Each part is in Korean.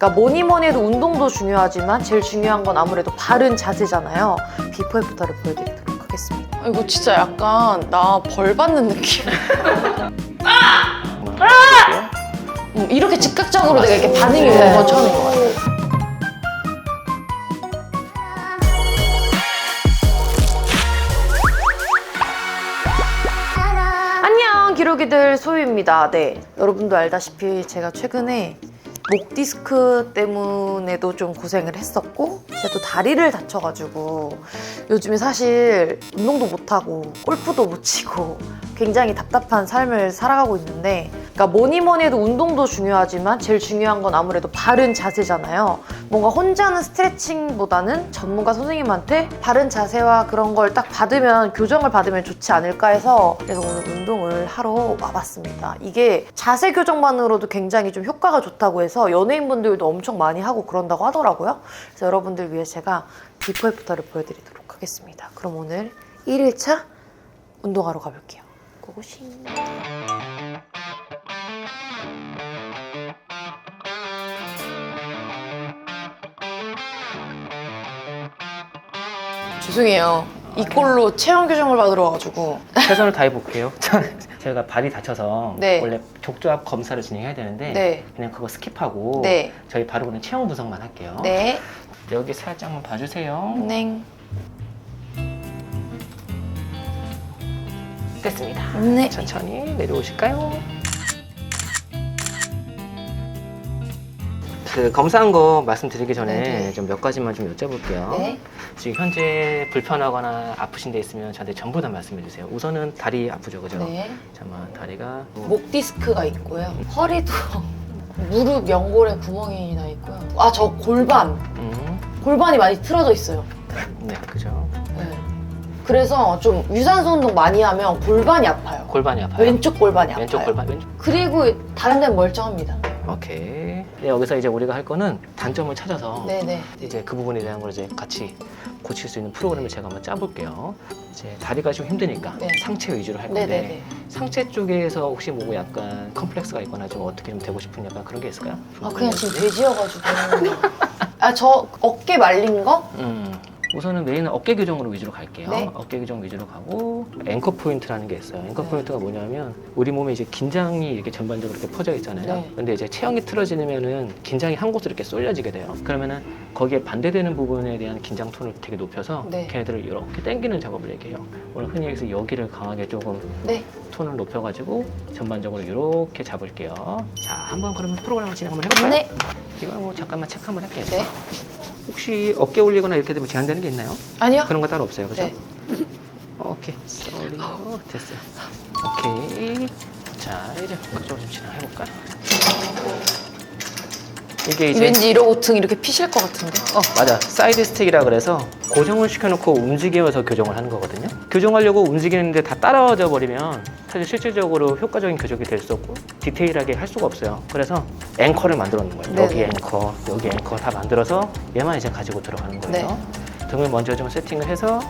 그러니까 뭐니 뭐니 해도 운동도 중요하지만 제일 중요한 건 아무래도 바른 자세잖아요. 비포 애프터를 보여드리도록 하겠습니다. 아, 이거 진짜 약간 나 벌 받는 느낌. 음, 이렇게 즉각적으로 내가 이렇게 반응이 오는 건 처음인 것 같아. 안녕 기록이들 소유입니다. 네 여러분도 알다시피 제가 최근에 목 디스크 때문에도 좀 고생을 했었고 제가 또 다리를 다쳐가지고 요즘에 사실 운동도 못하고 골프도 못 치고 굉장히 답답한 삶을 살아가고 있는데 그러니까 뭐니 뭐니 해도 운동도 중요하지만 제일 중요한 건 아무래도 바른 자세잖아요. 뭔가 혼자 하는 스트레칭보다는 전문가 선생님한테 바른 자세와 그런 걸 딱 받으면 교정을 받으면 좋지 않을까 해서 그래서 오늘 운동을 하러 와봤습니다. 이게 자세 교정만으로도 굉장히 좀 효과가 좋다고 해서 연예인분들도 엄청 많이 하고 그런다고 하더라고요. 그래서 여러분들 위해 제가 비포 애프터를 보여드리도록 하겠습니다. 그럼 오늘 1일차 운동하러 가볼게요. 고고싱. 죄송해요. 이 꼴로 체형 교정을 받으러 와가지고. 최선을 다해 볼게요. 제가 발이 다쳐서 네. 원래 족저압 검사를 진행해야 되는데 네. 그냥 그거 스킵하고 네. 저희 바로 그냥 체형 분석만 할게요. 네. 여기 살짝만 봐주세요. 냉. 됐습니다. 네. 천천히 내려오실까요? 그 검사한 거 말씀드리기 전에 네네. 좀 몇 가지만 좀 여쭤볼게요. 네. 지금 현재 불편하거나 아프신 데 있으면 저한테 전부 다 말씀해 주세요. 우선은 다리 아프죠, 그죠? 네. 잠깐만 다리가 뭐목 디스크가 있고요. 허리도 무릎 연골에 구멍이 나 있고요. 아, 저 골반. 음, 골반이 많이 틀어져 있어요. 네, 그죠. 네. 그래서 좀 유산소 운동 많이 하면 골반이 아파요. 골반이 아파요. 왼쪽 골반이 아파요. 왼쪽 골반 왼쪽. 그리고 다른 데는 멀쩡합니다. 오케이. 네, 여기서 이제 우리가 할 거는 단점을 찾아서 네네. 이제 그 부분에 대한 걸 이제 같이 고칠 수 있는 프로그램을 제가 한번 짜볼게요. 이제 다리가 좀 힘드니까 네. 상체 위주로 할 건데 네네네. 상체 쪽에서 혹시 뭐 약간 컴플렉스가 있거나 좀 어떻게 좀 되고 싶은 약간 그런 게 있을까요? 아, 그냥 지금 돼지여가지고. 아, 저 어깨 말린 거? 음. 우선은 메인은 어깨 교정으로 위주로 갈게요. 네. 어깨 교정 위주로 가고 앵커 포인트라는 게 있어요. 앵커 네. 포인트가 뭐냐면 우리 몸에 이제 긴장이 이렇게 전반적으로 이렇게 퍼져 있잖아요. 네. 근데 이제 체형이 틀어지면은 긴장이 한 곳으로 이렇게 쏠려지게 돼요. 그러면은 거기에 반대되는 부분에 대한 긴장 톤을 되게 높여서 네. 걔네들을 이렇게 당기는 작업을 얘기해요. 오늘 흔히 여기서 여기를 강하게 조금 네. 톤을 높여가지고 전반적으로 이렇게 잡을게요. 자, 한번 그러면 프로그램을 진행 한번 해볼까요? 네. 이거 뭐 잠깐만 체크 한번 할게요. 네. 혹시 어깨 올리거나 이렇게 되면 제한되는 게 있나요? 아니요. 그런 거 따로 없어요, 그죠? 네. 오케이, 올리고 됐어요. 오케이. 자, 이제 그쪽으로 좀 진행해볼까? 이게 이제 왠지 이러고 등 이렇게 피실 것 같은데. 어 맞아. 사이드 스틱이라 그래서 고정을 시켜놓고 움직이면서 교정을 하는 거거든요. 교정하려고 움직이는데 다 따라져 버리면 사실 실질적으로 효과적인 교정이 될 수 없고 디테일하게 할 수가 없어요. 그래서 앵커를 만들어 놓은 거예요. 여기 네네. 앵커 여기 앵커 다 만들어서 얘만 이제 가지고 들어가는 거예요. 등을 먼저 좀 세팅을 해서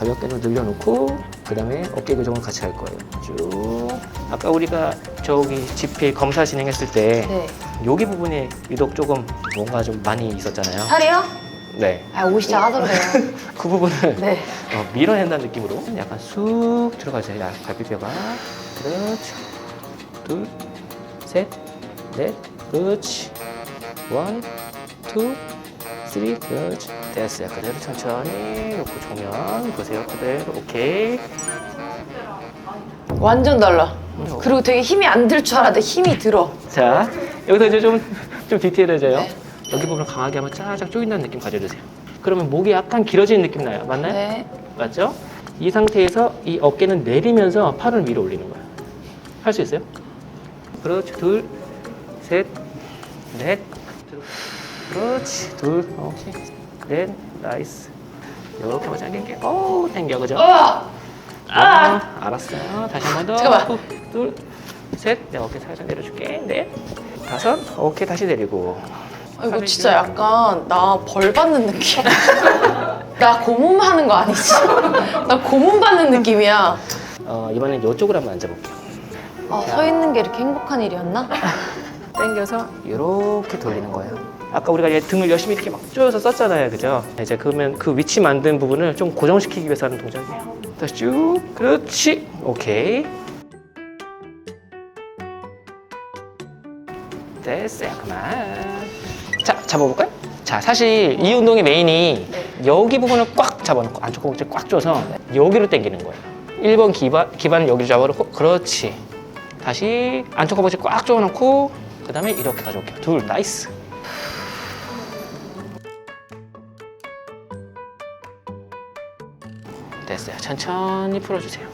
가볍게 좀 늘려놓고 그 다음에 어깨 교정을 같이 할 거예요 쭉 아까 우리가 저기 GP 검사 진행했을 때 네. 여기 부분에 유독 조금 뭔가 좀 많이 있었잖아요. 살이요? 네. 아, 오시자 하던데요. 그 부분을 네. 어, 밀어낸다는 느낌으로 약간 쑥 들어가세요. 야, 갈비뼈가. 그렇지. 둘, 셋, 넷, 그렇지. 원, 투, 쓰리, 그렇지. 됐어요. 그대로 천천히 놓고 조면 보세요. 그대로. 오케이. 완전 달라. 음. 그리고 되게 힘이 안 들 줄 알았는데 힘이 들어. 자, 여기서 이제 좀, 좀 디테일해져요. 네. 여기 부분을 강하게 한번 쫙쫙 조인다는 느낌 가져주세요. 그러면 목이 약간 길어지는 느낌 나요. 맞나요? 네. 맞죠? 이 상태에서 이 어깨는 내리면서 팔을 위로 올리는 거예요. 할 수 있어요? 그렇지. 둘, 셋, 넷. 그렇지. 둘, 오케이. 넷, 나이스. 이렇게만 당길게. 오, 당겨, 그죠? 어! 아, 알았어요. 다시 한 번 더. 잠깐만. 후, 둘, 셋. 내 어깨 살짝 내려줄게. 넷, 다섯. 오케이, 다시 내리고. 아, 이거 진짜 약간 나 벌 받는 느낌. 나 고문 하는 거 아니지? 나 고문 받는 느낌이야. 어, 이번엔 이쪽으로 한번 앉아볼게요. 아, 서 있는 게 이렇게 행복한 일이었나? 당겨서 이렇게 돌리는 거예요. 아까 우리가 등을 열심히 이렇게 막 조여서 썼잖아요, 그죠? 이제 그러면 그 위치 만든 부분을 좀 고정시키기 위해서 하는 동작이에요. 다시 쭉, 그렇지, 오케이. 됐어요, 그만. 자, 잡아볼까요? 자, 사실 이 운동의 메인이 여기 부분을 꽉 잡아놓고 안쪽 허벅지를 꽉 줘서 여기로 당기는 거예요. 1번 기반, 기반을 여기로 잡아놓고 그렇지. 다시 안쪽 허벅지 꽉 조아놓고 그 다음에 이렇게 가져올게요. 둘, 나이스. 됐어요. 천천히 풀어주세요.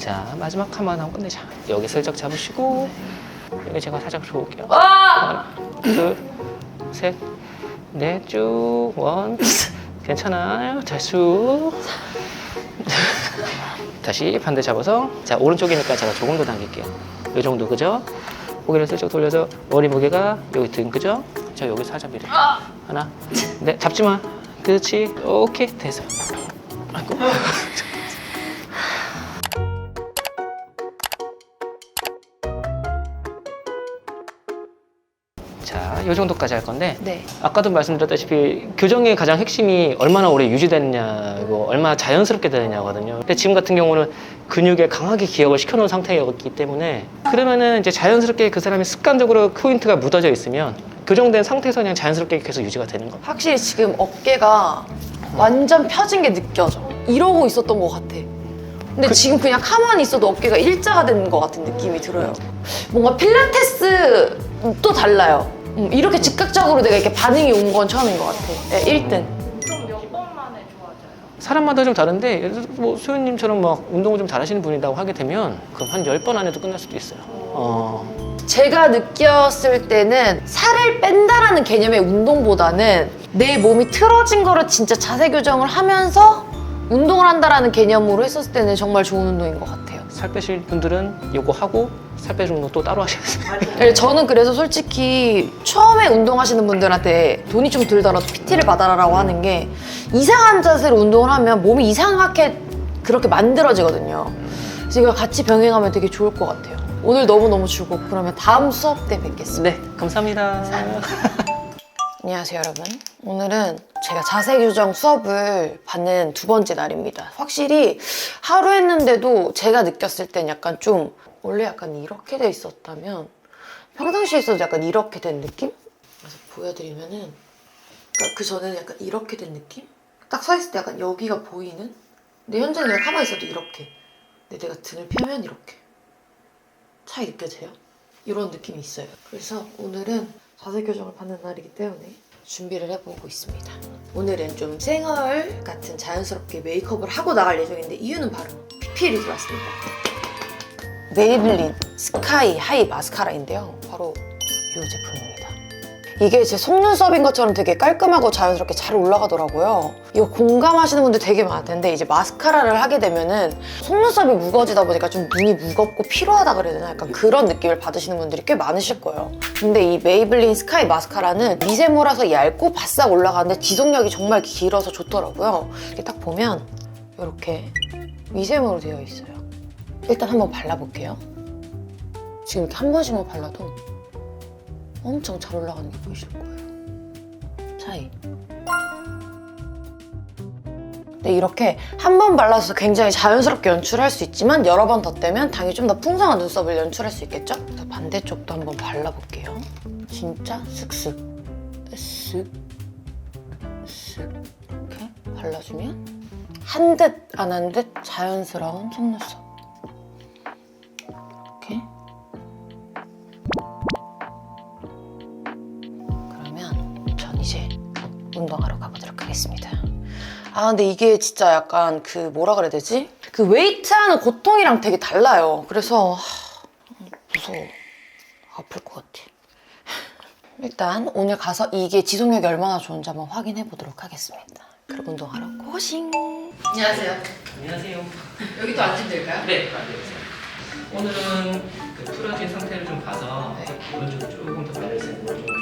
자, 마지막 한 번 하고 끝내자. 여기 슬쩍 잡으시고 여기 제가 살짝 줘볼게요. 하나, 둘, 셋, 넷, 쭉, 원. 괜찮아요. 자, 쭉. 다시 반대 잡아서 자 오른쪽이니까 제가 조금 더 당길게요. 이 정도 그죠? 고개를 슬쩍 돌려서 머리 무게가 여기 등 그죠? 자 여기 살짝 밀어. 하나, 네 잡지 마. 그렇지. 오케이 됐어. 아 이고. 자, 이 정도까지 할 건데 네. 아까도 말씀드렸다시피 교정의 가장 핵심이 얼마나 오래 유지되느냐고 얼마나 자연스럽게 되느냐거든요. 근데 지금 같은 경우는 근육에 강하게 기억을 시켜놓은 상태였기 때문에 그러면은 이제 자연스럽게 그 사람이 습관적으로 포인트가 묻어져 있으면 교정된 상태에서 그냥 자연스럽게 계속 유지가 되는 거. 확실히 지금 어깨가 완전 펴진 게 느껴져. 이러고 있었던 것 같아. 근데 지금 그냥 가만히 있어도 어깨가 일자가 되는 것 같은 느낌이 들어요. 뭔가 필라테스 또 달라요. 음, 이렇게 즉각적으로 내가 이렇게 반응이 온 건 처음인 것 같아. 네, 1등. 사람마다 좀 다른데 예를 들어 뭐 소연님처럼 막 운동을 좀 잘하시는 분이라고 하게 되면 그럼 한 10번 안에도 끝날 수도 있어요. 어. 제가 느꼈을 때는 살을 뺀다라는 개념의 운동보다는 내 몸이 틀어진 거를 진짜 자세 교정을 하면서 운동을 한다라는 개념으로 했었을 때는 정말 좋은 운동인 것 같아요. 살 빼실 분들은 요거 하고 살 빼주는 운동 또 따로 하셔야 돼요. 네, 저는 그래서 솔직히 처음에 운동하시는 분들한테 돈이 좀 들더라도 PT를 받아라라고 하는 게 이상한 자세로 운동을 하면 몸이 이상하게 그렇게 만들어지거든요. 그래서 이걸 같이 병행하면 되게 좋을 것 같아요. 오늘 너무너무 즐겁고 그러면 다음 수업 때 뵙겠습니다. 네, 감사합니다. 안녕하세요 여러분 오늘은 제가 자세 교정 수업을 받는 두 번째 날입니다 확실히 하루 했는데도 제가 느꼈을 땐 약간 좀 원래 약간 이렇게 돼 있었다면 평상시에 있어도 약간 이렇게 된 느낌? 그래서 보여드리면은 그러니까 그 전에는 약간 이렇게 된 느낌? 딱 서 있을 때 약간 여기가 보이는? 근데 현재는 그냥 가만히 있어도 이렇게 근데 내가 등을 펴면 이렇게 차이 느껴져요? 이런 느낌이 있어요. 그래서 오늘은 자세 교정을 받는 날이기 때문에 준비를 해보고 있습니다. 오늘은 좀 생얼 같은 자연스럽게 메이크업을 하고 나갈 예정인데 이유는 바로 PPL이 들어왔습니다. 메이블린 스카이 하이 마스카라인데요. 바로 이 제품입니다. 이게 제 속눈썹인 것처럼 되게 깔끔하고 자연스럽게 잘 올라가더라고요. 이거 공감하시는 분들 되게 많을 텐데 이제 마스카라를 하게 되면은 속눈썹이 무거워지다 보니까 좀 눈이 무겁고 피로하다 그래야 되나 약간 그런 느낌을 받으시는 분들이 꽤 많으실 거예요. 근데 이 메이블린 스카이 마스카라는 미세모라서 얇고 바싹 올라가는데 지속력이 정말 길어서 좋더라고요. 이렇게 딱 보면 이렇게 미세모로 되어 있어요. 일단 한번 발라볼게요. 지금 이렇게 한 번씩만 발라도 엄청 잘 올라가는 게 보이실 거예요. 차이. 네, 이렇게 한 번 발라서 굉장히 자연스럽게 연출할 수 있지만 여러 번 덧대면 당연히 좀 더 풍성한 눈썹을 연출할 수 있겠죠? 그래서 반대쪽도 한번 발라볼게요. 진짜 슥슥, 슥, 슥 이렇게 발라주면 한 듯 안 한 듯 자연스러운 속눈썹. 하겠습니다. 아 근데 이게 진짜 약간 그 뭐라 그래야 되지? 그 웨이트하는 고통이랑 되게 달라요. 그래서 하, 무서워. 아플 것 같아. 일단 오늘 가서 이게 지속력이 얼마나 좋은지 한번 확인해 보도록 하겠습니다. 그럼 운동하러 고싱. 안녕하세요. 안녕하세요. 여기 또 앉으면 될까요? 네, 안녕하세요. 오늘은 그 풀어진 상태를 좀 봐서 오른쪽 조금 더 오른쪽 좀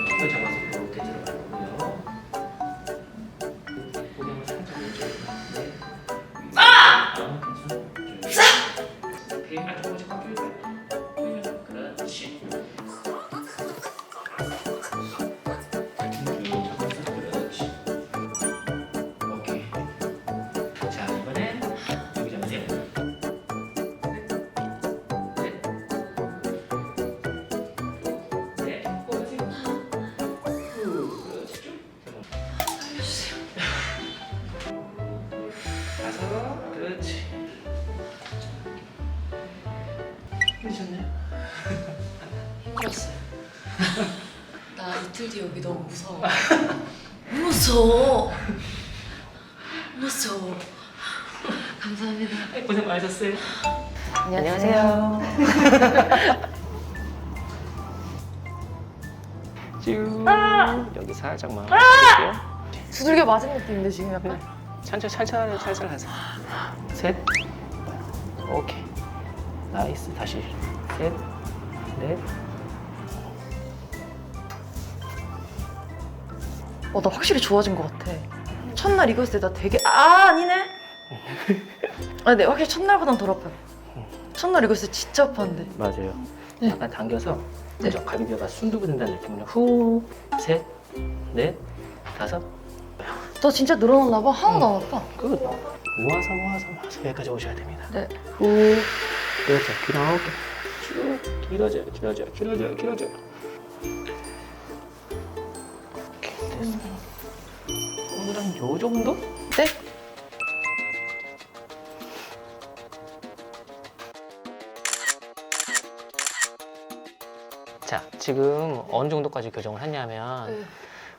2D 여기 너무 무서워. 무서워. 무서워. 감사합니다. 고생 많으셨어요. 안녕하세요. 쭉 여기 살짝만 아! 두들겨 맞은 느낌인데 지금 약간. 네. 천천 천천히 살살 하세요. 셋, 오케이, 나이스 다시 셋, 넷, 어, 나 확실히 좋아진 것 같아. 첫날 이거 했을 때 나 되게 아 아니네. 아, 네 확실히 첫날보단 덜 아파요. 첫날 이거 했을 때 진짜 아팠는데. 맞아요. 네. 약간 당겨서 네. 저 갈비뼈가 순두부 된다는 느낌으로 후, 셋, 넷, 다섯. 너 진짜 늘어났나 봐. 하나도 안 아파. 끝. 모아서 모아서 모아서 여기까지 오셔야 됩니다. 네. 후, 그렇죠. 길어게 쭉 길어져요, 길어져요, 길어져요, 길어져요. 됐어. 오늘은 요 정도? 네. 자, 지금 어느 정도까지 교정을 했냐면 네.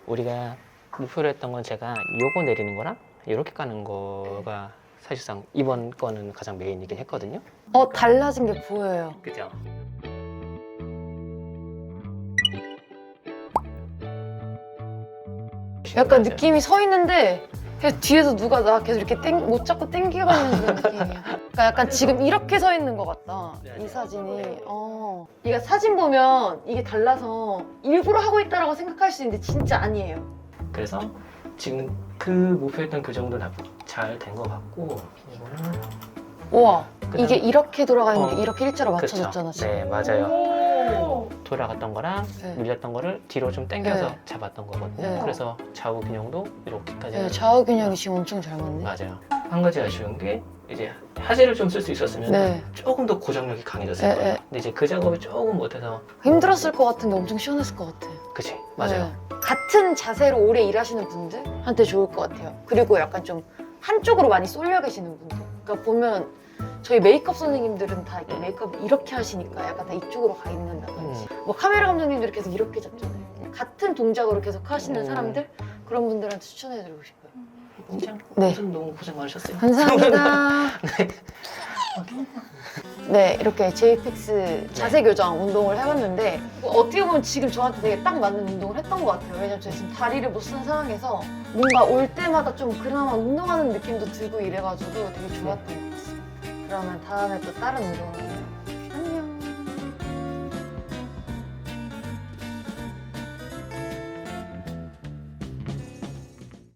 우리가 목표로 했던 건 제가 요거 내리는 거랑 이렇게 까는 거가 사실상 이번 거는 가장 메인이긴 했거든요. 어 달라진 게 보여요. 그죠? 약간 느낌이 서 있는데 그냥 뒤에서 누가 나 계속 이렇게 땡, 못 잡고 땡기고 있는 그런 느낌이야. 그러니까 약간 지금 이렇게 서 있는 것 같다. 이 사진이. 어. 이게 사진 보면 이게 달라서 일부러 하고 있다라고 생각할 수 있는데 진짜 아니에요. 그래서 지금 그 목표했던 교정도 잘된 것 같고 이거는 우와. 그다음- 이게 이렇게 돌아가 있는 게 어. 이렇게 일자로 그쵸? 맞춰졌잖아 지금. 네, 맞아요. 오. 돌아갔던 거랑 네. 밀렸던 거를 뒤로 좀 당겨서 네. 잡았던 거거든요. 네. 그래서 좌우 균형도 이렇게까지 네, 좌우 균형이 지금 엄청 잘 맞네. 맞아요. 한 가지 아쉬운 게 이제 하재를 좀 쓸 수 있었으면 네. 조금 더 고정력이 강해졌을 네, 거예요. 네. 근데 이제 그 작업을 조금 못해서 힘들었을 것 같은데 엄청 시원했을 것 같아. 그치 맞아요. 네. 같은 자세로 오래 일하시는 분들한테 좋을 것 같아요. 그리고 약간 좀 한쪽으로 많이 쏠려 계시는 분들. 그러니까 보면 저희 메이크업 선생님들은 다 이렇게 메이크업 이렇게 하시니까 약간 다 이쪽으로 가 있는다든지. 음. 뭐 카메라 감독님들이 계속 이렇게 잡잖아요. 같은 동작으로 계속 하시는 음. 사람들 그런 분들한테 추천해드리고 싶어요. 진짜 네. 무슨 너무 고생 많으셨어요. 감사합니다. 네, 이렇게 JPX 자세 교정 운동을 해봤는데 어떻게 보면 지금 저한테 되게 딱 맞는 운동을 했던 것 같아요. 왜냐면 제가 지금 다리를 못 쓰는 상황에서 뭔가 올 때마다 좀 그나마 운동하는 느낌도 들고 이래가지고 되게 좋았던 것 같습니다. 그러면 다음에 또 다른 운동을